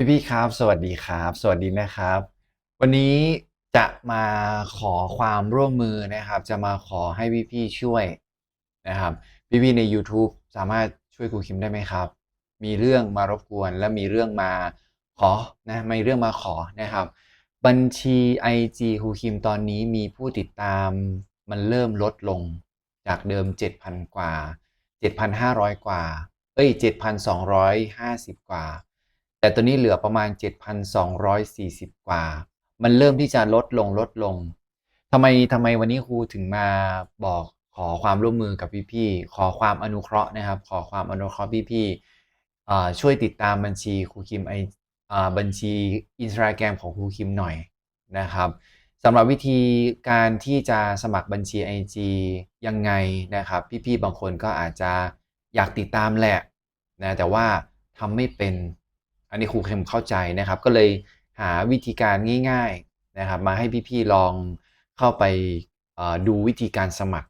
พี่พี่ครับ สวัสดีครับ สวัสดีนะครับ วันนี้จะมาขอความร่วมมือนะครับ จะมาขอให้พี่พี่ช่วยนะครับ พี่พี่ใน YouTube สามารถช่วยครูคิมได้ไหมครับ มีเรื่องมารบกวน และมีเรื่องมาขอนะมีเรื่องมาขอนะครับ บัญชี IG ครูคิมตอนนี้มีผู้ติดตามมันเริ่มลดลงจากเดิม 7,000 กว่า 7,500 กว่า เอ้ย 7,250 กว่า แต่ตอนนี้เหลือประมาณ 7,240 กว่า มันเริ่มที่จะลดลงลดลงทำไมทำไมวันนี้ครูถึงมาบอกขอความร่วมมือกับพี่ๆขอความอนุเคราะห์นะครับ ขอความอนุเคราะห์พี่ๆอ่ช่วยติดตามบัญชีครูคิมไอบัญชีอินสตาแกรมของครูคิมหน่อยนะครับสำหรับวิธีการที่จะสมัครบัญชี IG ยังไงนะครับ พี่ๆบางคนก็อาจจะอยากติดตามแหละนะแต่ว่าทำไม่เป็น อันนี้ครูเข็มเข้าใจนะครับ ก็เลยหาวิธีการง่ายๆนะครับ มาให้พี่ๆลองเข้าไปดูวิธีการสมัคร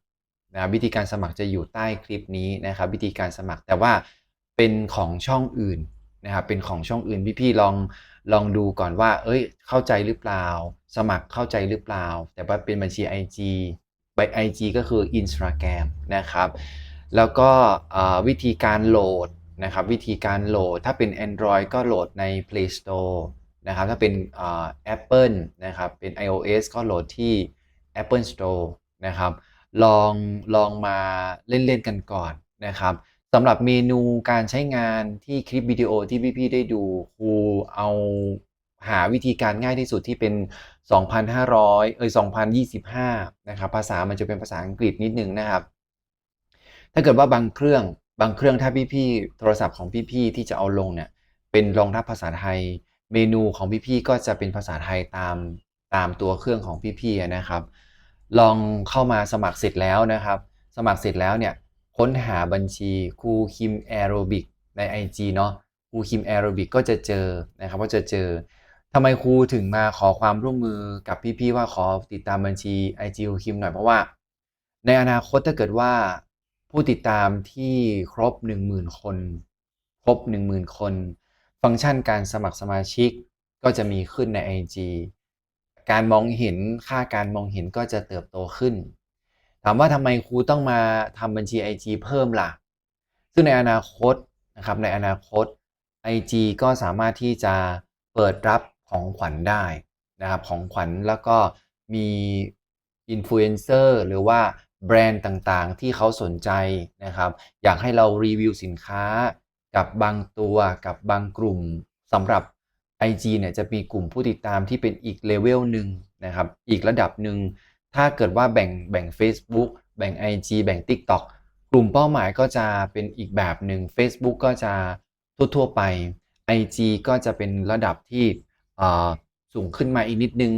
นะครับวิธีการสมัครจะอยู่ใต้คลิปนี้นะครับ วิธีการสมัครแต่ว่าเป็นของช่องอื่นนะครับเป็นของช่องอื่นพี่ๆลองลองดูก่อนว่า เอ้ย เข้าใจหรือเปล่า สมัครเข้าใจหรือเปล่า แต่ว่าเป็นบัญชี IG ใบ IG ก็คือ Instagram นะครับ แล้วก็วิธีการโหลด นะครับวิธีการโหลด ถ้าเป็น Android ก็โหลดใน Play Store นะครับถ้าเป็นเอ่อ Apple นะครับเป็น iOS ก็โหลดที่ Apple Store นะครับลองลองมาเล่น ๆ กันก่อนนะครับสำหรับเมนูการใช้งานที่คลิปวิดีโอที่พี่ๆได้ดูครูเอาหาวิธีการง่ายที่สุดที่เป็น 2,500 เอ้ย 2025 นะครับ ภาษามันจะเป็นภาษาอังกฤษนิดนึงนะครับ ถ้าเกิดว่าบางเครื่อง บางเครื่องถ้าพี่ๆโทรศัพท์ของพี่ๆที่จะเอาลงเนี่ยเป็นรองรับภาษาไทย เมนูของพี่ๆก็จะเป็นภาษาไทยตามตามตัวเครื่องของพี่ๆนะครับ ลองเข้ามาสมัครเสร็จแล้วนะครับ สมัครเสร็จแล้วเนี่ยค้นหาบัญชีครูคิมแอโรบิกใน IG เนาะครูคิมแอโรบิกก็จะเจอนะครับก็จะเจอทำไมครูถึงมาขอความร่วมมือกับพี่ๆว่าขอติดตามบัญชี IG ครูคิมหน่อยเพราะว่า ในอนาคตถ้าเกิดว่า ผู้ติดตามที่ครบ 10,000 คน ครบ 10,000 คน ฟังก์ชันการสมัครสมาชิกก็จะมีขึ้นใน IG การมองเห็นค่าการมองเห็นก็จะเติบโตขึ้น ถามว่าทำไมครูต้องมาทำบัญชี IG เพิ่มล่ะ ซึ่งในอนาคตนะครับในอนาคต IG ก็สามารถที่จะเปิดรับของขวัญได้นะครับของขวัญแล้วก็มีอินฟลูเอนเซอร์หรือว่า แบรนด์ต่างๆ ที่เขาสนใจนะครับ อยากให้เรารีวิวสินค้ากับบางตัวกับบางกลุ่มสำหรับ IG เนี่ยจะมีกลุ่มผู้ติดตามที่เป็นอีกเลเวลหนึ่งนะครับ อีกระดับหนึ่ง ถ้าเกิดว่าแบ่งแบ่ง Facebook แบ่ง IG แบ่ง TikTok กลุ่มเป้าหมายก็จะเป็นอีกแบบหนึ่ง Facebook ก็จะทั่วๆไป IG ก็จะเป็นระดับที่สูงขึ้นมาอีกนิดนึง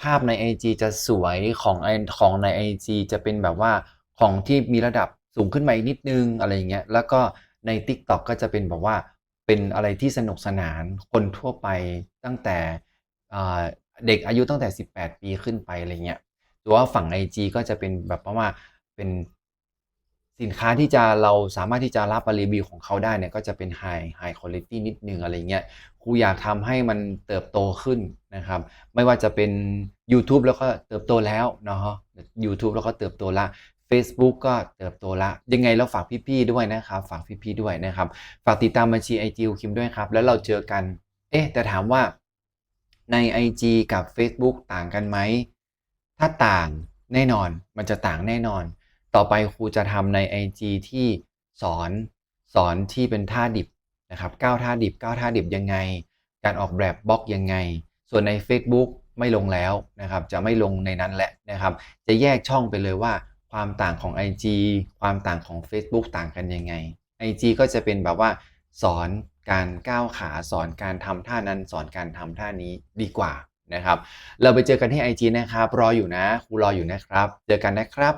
ภาพใน IG จะสวยของของใน IG จะเป็นแบบว่าของที่มีระดับสูงขึ้นมาอีกนิดนึงอะไรอย่างเงี้ยแล้วก็ใน TikTok ก็จะเป็นแบบว่าเป็นอะไรที่สนุกสนานคนทั่วไปตั้งแต่เด็กอายุตั้งแต่ 18 ปีขึ้นไปอะไรเงี้ยตัวฝั่ง IG ก็จะเป็นแบบว่าเป็น สินค้าที่จะเราสามารถที่จะรับปรีวิวของเขาได้เนี่ยก็จะเป็น high high quality นิดนึงอะไรเงี้ยครูอยากทำให้มันเติบโตขึ้นนะครับ ไม่ว่าจะเป็น YouTube แล้วก็เติบโตแล้วเนาะ YouTube แล้วก็เติบโตละ Facebook ก็เติบโตละ ยังไงเราฝากพี่ๆด้วยนะครับ ฝากพี่ๆด้วยนะครับ ฝากติดตามบัญชี IG คิมด้วยครับ แล้วเราเจอกัน เอ๊ะ แต่ถามว่าใน IG กับ Facebook ต่างกันไหม ถ้าต่างแน่นอนมันจะต่างแน่นอน ต่อไปครูจะทำใน IG ที่สอนสอนที่เป็นท่าดิบนะครับ9ท่าดิบ9ท่าดิบยังไง การออกแบบบล็อกยังไง ส่วนใน Facebook ไม่ลงแล้วนะครับ จะไม่ลงในนั้นแหละนะครับ จะแยกช่องไปเลยว่า ความต่างของ IG ความต่างของ Facebook ต่างกันยังไง IG ก็จะเป็นแบบว่า สอนการก้าวขาสอนการทำท่านั้น สอนการทำท่านี้ดีกว่านะครับ เราไปเจอกันที่ IG นะครับ รออยู่นะครูรออยู่นะครับ เจอกันนะครับ